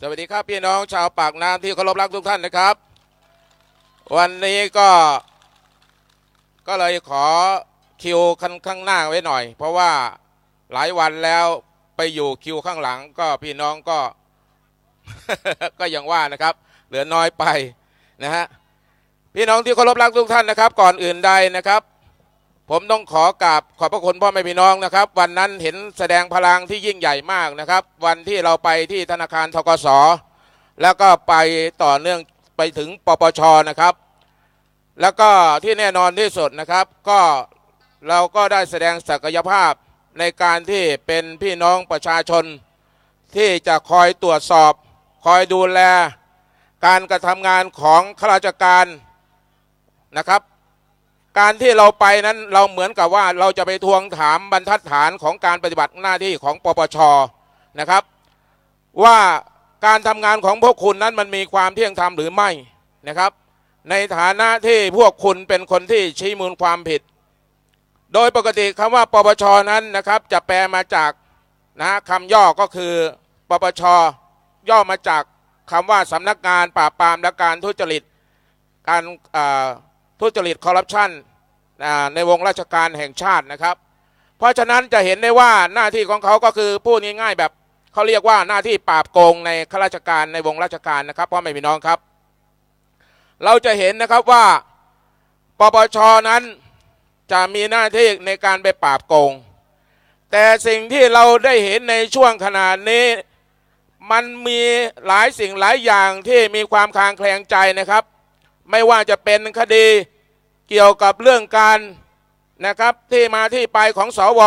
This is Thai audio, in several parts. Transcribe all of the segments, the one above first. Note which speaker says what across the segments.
Speaker 1: สวัสดีครับพี่น้องชาวปากน้ำที่เคารพรักทุกท่านนะครับ วันนี้ก็ก็เลยขอคิวข้างข้างหน้าไว้หน่อย เพราะว่าหลายวันแล้วไปอยู่คิวข้างหลัง ก็พี่น้องก็ก็ยังว่านะครับ เหลือน้อยไปนะฮะพี่น้องที่เคารพรักทุกท่านนะครับ ก่อนอื่นใดนะครับ ผมต้องขอกราบขอบพระคุณพ่อแม่พี่น้องนะครับ วันนั้นเห็นแสดงพลังที่ยิ่งใหญ่มากนะครับ วันที่เราไปที่ธนาคารทกสแล้วก็ไปต่อเนื่องไปถึงปปชนะครับ แล้วก็ที่แน่นอนที่สุดนะครับ ก็เราก็ได้แสดงศักยภาพในการที่เป็นพี่น้องประชาชน ที่จะคอยตรวจสอบ คอยดูแล การกระทำงานของข้าราชการนะครับ การที่เราไปนั้นเราเหมือนกับว่าเราจะไปทวงถามบรรทัดฐานของการปฏิบัติหน้าที่ของปปชนะครับ ว่าการทำงานของพวกคุณนั้นมันมีความเที่ยงธรรมหรือไม่นะครับ ในฐานะที่พวกคุณเป็นคนที่ชี้มูลความผิด โดยปกติคำว่า ปปชนั้นนะครับ จะแปลมาจากนะคำย่อก็คือ ปปชย่อมาจากคำว่าสำนักงานปราบปรามและการทุจริตการอ่า ทุจริตคอร์รัปชันในวงราชการแห่งชาตินะครับ เพราะฉะนั้นจะเห็นได้ว่าหน้าที่ของเขาก็คือพูดง่ายๆแบบเขาเรียกว่าหน้าที่ปราบโกงในข้าราชการในวงราชการนะครับพ่อแม่พี่น้องครับ เราจะเห็นนะครับว่าปปชนั้นจะมีหน้าที่ในการไปปราบโกง แต่สิ่งที่เราได้เห็นในช่วงขนาดนี้ มันมีหลายสิ่งหลายอย่างที่มีความคลางแคลงใจนะครับ ไม่ว่าจะเป็นคดีเกี่ยวกับเรื่องการนะครับที่มาที่ไปของสว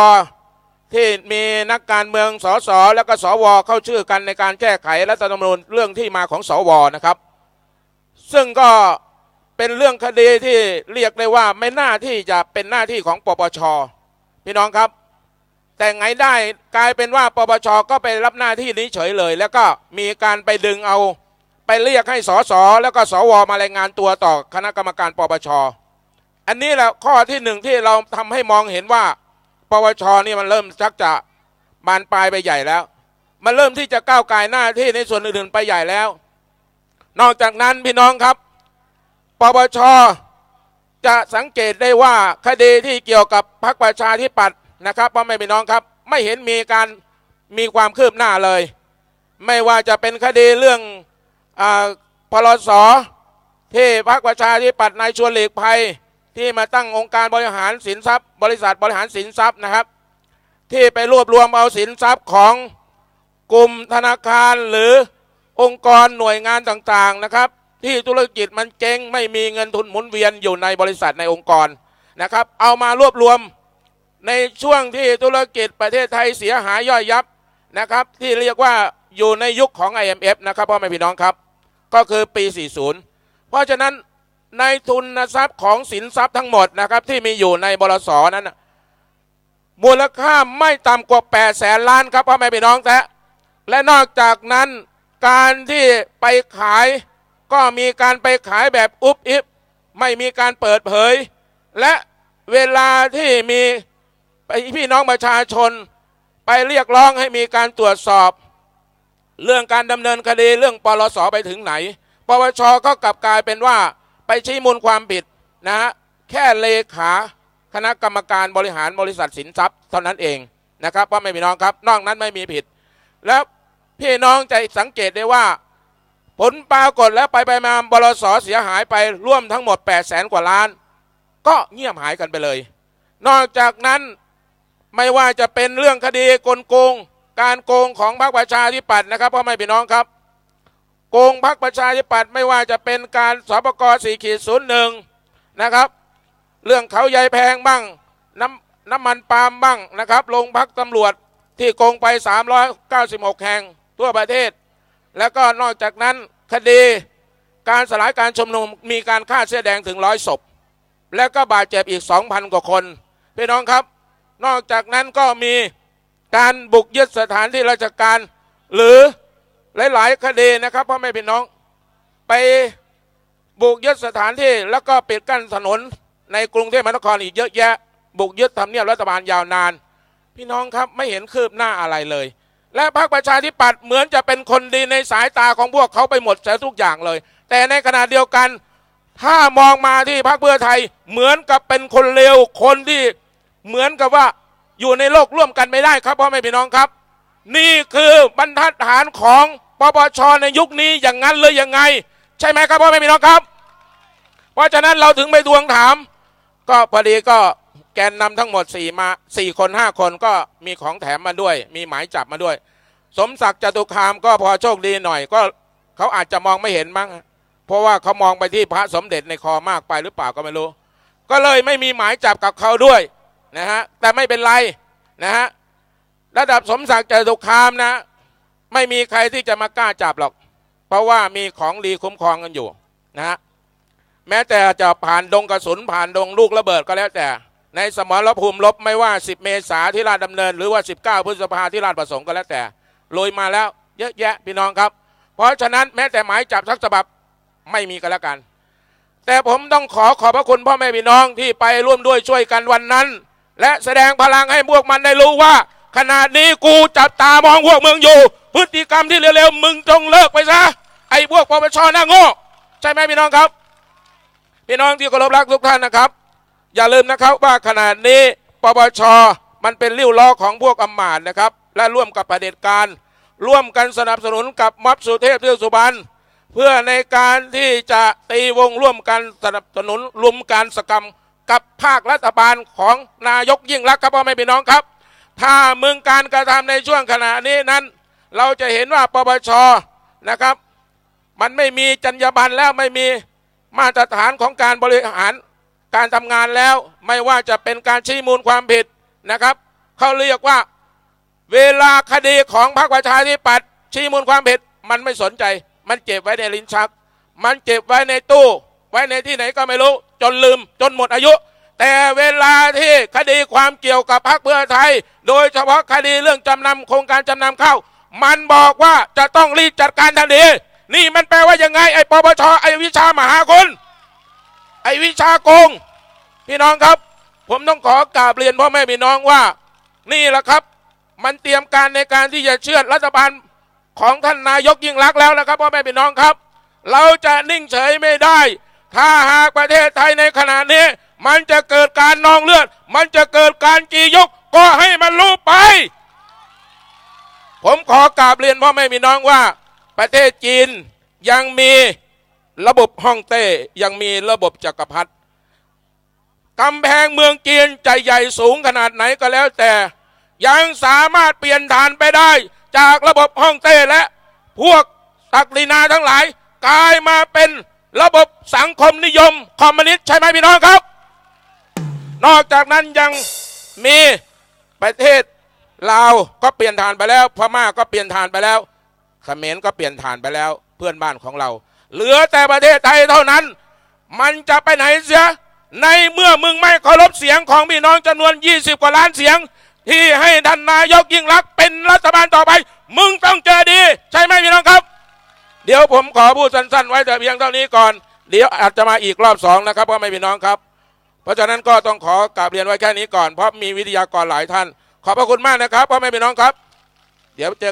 Speaker 1: ที่มีนักการเมืองสสแล้วก็สวเข้าชื่อกันในการแก้ไขรัฐธรรมนูญเรื่องที่มาของสวนะครับ ซึ่งก็เป็นเรื่องคดีที่เรียกได้ว่าไม่น่าที่จะเป็นหน้าที่ของปปชพี่น้องครับ แต่ไงได้กลายเป็นว่าปปชก็ไปรับหน้าที่นี้เฉยเลย แล้วก็มีการไปดึงเอา ไปเรียกให้สสแล้วก็สวมารายงานตัวต่อคณะกรรมการปปช อันนี้แหละข้อที่หนึ่งที่เราทำให้มองเห็นว่า ปปชนี่มันเริ่มชักจะบานปลายไปใหญ่แล้ว มันเริ่มที่จะก้าวไกลหน้าที่ในส่วนอื่นๆไปใหญ่แล้ว นอกจากนั้นพี่น้องครับ ปปชจะสังเกตได้ว่าคดีที่เกี่ยวกับพรรคประชาธิปัตย์นะครับพ่อแม่พี่น้องครับ ไม่เห็นมีการมีความคืบหน้าเลย ไม่ว่าจะเป็นคดีเรื่อง พลสที่พรรคประชาธิปัตย์นายชวนหลีกภัยที่มาตั้งองค์การบริหารสินทรัพย์ บริษัทบริหารสินทรัพย์นะครับ ที่ไปรวบรวมเอาสินทรัพย์ของกลุ่มธนาคารหรือองค์กรหน่วยงานต่างๆนะครับ ที่ธุรกิจมันเจ๊งไม่มีเงินทุนหมุนเวียนอยู่ในบริษัทในองค์กรนะครับ เอามารวบรวมในช่วงที่ธุรกิจประเทศไทยเสียหายย่อยยับนะครับ ที่เรียกว่าอยู่ในยุคของ IMF นะครับพ่อแม่พี่น้องครับ ก็คือปี 40 เพราะฉะนั้นในทุนทรัพย์ของสินทรัพย์ทั้งหมดนะครับที่มีอยู่ในบลสนั้น มูลค่าไม่ต่ำกว่า8แสนล้านครับพ่อแม่พี่น้องแท้และนอกจากนั้นการที่ไปขายก็มีการไปขายแบบอุบอิบไม่มีการเปิดเผย และเวลาที่มีพี่น้องประชาชนไปเรียกร้องให้มีการตรวจสอบ เรื่องการดำเนินคดีเรื่องปลสไปถึงไหน ปปชก็กลับกลายเป็นว่าไปชี้มูลความผิดนะฮะแค่เลขาคณะกรรมการบริหารบริษัทสินทรัพย์เท่านั้นเองนะครับพ่อแม่พี่น้องครับนอกนั้นไม่มีผิด แล้วพี่น้องจะสังเกตได้ว่า ผลปรากฏแล้วไปไปมาบลสเสียหายไปร่วมทั้งหมด8 0 0แสนกว่าล้าน ก็เงียบหายกันไปเลย นอกจากนั้นไม่ว่าจะเป็นเรื่องคดีกลโกง การโกงของพรรคประชาธิปัตย์นะครับพ่อแม่พี่น้องครับ โกงพรรคประชาธิปัตย์ไม่ว่าจะเป็นการสปกสี่ขีดศูนย์หนึ่งนะครับ เรื่องเขาใยแพงบ้างน้ำน้ำมันปาล์มบ้างนะครับโรงพักตำรวจที่โกงไป 396 แห่งทั่วประเทศ แล้วก็นอกจากนั้นคดีการสลายการชุมนุมมีการฆ่าเสื้อแดงถึงร้อยศพ แล้วก็บาดเจ็บอีก 2,000 กว่าคน พี่น้องครับ นอกจากนั้นก็มี การบุกยึดสถานที่ราชการ หรือหลาย ๆ คดีนะครับพ่อแม่พี่น้อง ไปบุกยึดสถานที่แล้วก็ปิดกั้นถนนในกรุงเทพมหานครอีกเยอะแยะ บุกยึดทำเนียบรัฐบาลยาวนาน พี่น้องครับไม่เห็นคืบหน้าอะไรเลย และพรรคประชาธิปัตย์เหมือนจะเป็นคนดีในสายตาของพวกเขาไปหมดแต่ทุกอย่างเลย แต่ในขณะเดียวกัน ถ้ามองมาที่พรรคเพื่อไทยเหมือนกับเป็นคนเลวคนที่เหมือนกับว่า อยู่ในโลกร่วมกันไม่ได้ครับพ่อแม่พี่น้องครับ นี่คือบรรทัดฐานของปปชในยุคนี้อย่างนั้นเลยยังไง ใช่ไหมครับพ่อแม่พี่น้องครับ เพราะฉะนั้นเราถึงไปทวงถาม ก็พอดีก็แกนนำทั้งหมด4มา4คน5 คนก็มีของแถมมาด้วย มีหมายจับมาด้วย สมศักดิ์จตุคามก็พอโชคดีหน่อยก็เขาอาจจะมองไม่เห็นมั้งเพราะว่าเขามองไปที่พระสมเด็จในคอมากไปหรือเปล่าก็ไม่รู้ ก็เลยไม่มีหมายจับกับเขาด้วย นะฮะแต่ไม่เป็นไรนะฮะระดับสมศักดิ์จตุคามนะ ไม่มีใครที่จะมากล้าจับหรอก เพราะว่ามีของดีคุ้มครองกันอยู่นะฮะแม้แต่จะผ่านดงกระสุนผ่านดงลูกระเบิดก็แล้วแต่ ในสมรภูมิรบไม่ว่า 10 เมษาที่ราชดำเนิน หรือว่า 19 พฤษภาที่ราชประสงค์ก็แล้วแต่ลุยมาแล้วเยอะแยะพี่น้องครับ เพราะฉะนั้นแม้แต่หมายจับสักฉบับไม่มีกันแล้วกัน แต่ผมต้องขอขอบพระคุณพ่อแม่พี่น้องที่ไปร่วมด้วยช่วยกันวันนั้น และแสดงพลังให้พวกมันได้รู้ว่าขนาดนี้กูจับตามองพวกมึงอยู่ พฤติกรรมที่เร็วๆมึงจงเลิกไปซะไอ้พวกปปชหน้าโง่ใช่ไหมพี่น้องครับ พี่น้องที่เคารพรักทุกท่านนะครับ อย่าลืมนะครับว่าขณะนี้ปปชมันเป็นริ้วล้อของพวกอำมาตย์นะครับ และร่วมกับประเด็จการ ร่วมกันสนับสนุนกับม็อบสุเทพเทือกสุบรรณเพื่อในการที่จะตีวงร่วมกันสนับสนุนรุมการสกรรม กับภาครัฐบาลของนายกยิ่งรักครับพ่อแม่พี่น้องครับ ถ้ามึงการกระทำในช่วงขณะนี้นั้น เราจะเห็นว่าปปชนะครับ มันไม่มีจรรยาบรรณแล้วไม่มีมาตรฐานของการบริหารการทำงานแล้วไม่ว่าจะเป็นการชี้มูลความผิดนะครับเขาเรียกว่าเวลาคดีของพรรคประชาธิปัตย์ชี้มูลความผิดมันไม่สนใจ มันเก็บไว้ในลิ้นชัก มันเก็บไว้ในตู้ ไว้ในที่ไหนก็ไม่รู้ จนลืมจนหมดอายุ แต่เวลาที่คดีความเกี่ยวกับพรรคเพื่อไทย โดยเฉพาะคดีเรื่องจำนำโครงการจำนำเข้า มันบอกว่าจะต้องรีบจัดการทันทีนี่มันแปลว่ายังไงไอ้ปปชไอ้วิชามหาคุณไอ้วิชาโกง พี่น้องครับ ผมต้องขอกราบเรียนพ่อแม่พี่น้องว่า นี่แหละครับ มันเตรียมการในการที่จะเชื่อดรัฐบาลของท่านนายกยิ่งรักษณ์แล้วนะครับพ่อแม่พี่น้องครับ เราจะนิ่งเฉยไม่ได้ ถ้าหากประเทศไทยในขณะนี้ มันจะเกิดการนองเลือด มันจะเกิดการจียก ก็ให้มันรู้ไป ผมขอกราบเรียนพ่อแม่พี่น้องว่า ประเทศจีนยังมีระบบฮ่องเต้ยังมีระบบจักรพรรดิกำแพงเมืองจีนจะใหญ่สูงขนาดไหนก็แล้วแต่ ยังสามารถเปลี่ยนฐานไปได้ จากระบบฮ่องเต้และ พวกตักลีนาทั้งหลาย กลายมาเป็น ระบบสังคมนิยม คอมมิวนิสต์ใช่ไหมพี่น้องครับ นอกจากนั้นยังมีประเทศลาวก็เปลี่ยนฐานไปแล้ว พม่าก็เปลี่ยนฐานไปแล้วเขมรก็เปลี่ยนฐานไปแล้ว เพื่อนบ้านของเรา เหลือแต่ประเทศไทยเท่านั้น มันจะไปไหนเสีย ในเมื่อมึงไม่เคารพเสียงของพี่น้องจำนวน 20 กว่าล้านเสียง ที่ให้ท่านนายกยิ่งรักเป็นรัฐบาลต่อไป มึงต้องเจอดี ใช่ไหมพี่น้องครับ เดี๋ยวผมขอพูดสั้น ๆ ไว้แต่เพียงเท่านี้ก่อน เดี๋ยวอาจจะมาอีกรอบสองนะครับพ่อแม่พี่น้องครับ เพราะฉะนั้นก็ต้องขอกราบเรียนไว้แค่นี้ก่อนเพราะมีวิทยากรหลายท่าน ขอบพระคุณมากนะครับพ่อแม่พี่น้องครับ เดี๋ยวเจอกัน